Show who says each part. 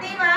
Speaker 1: Fatima!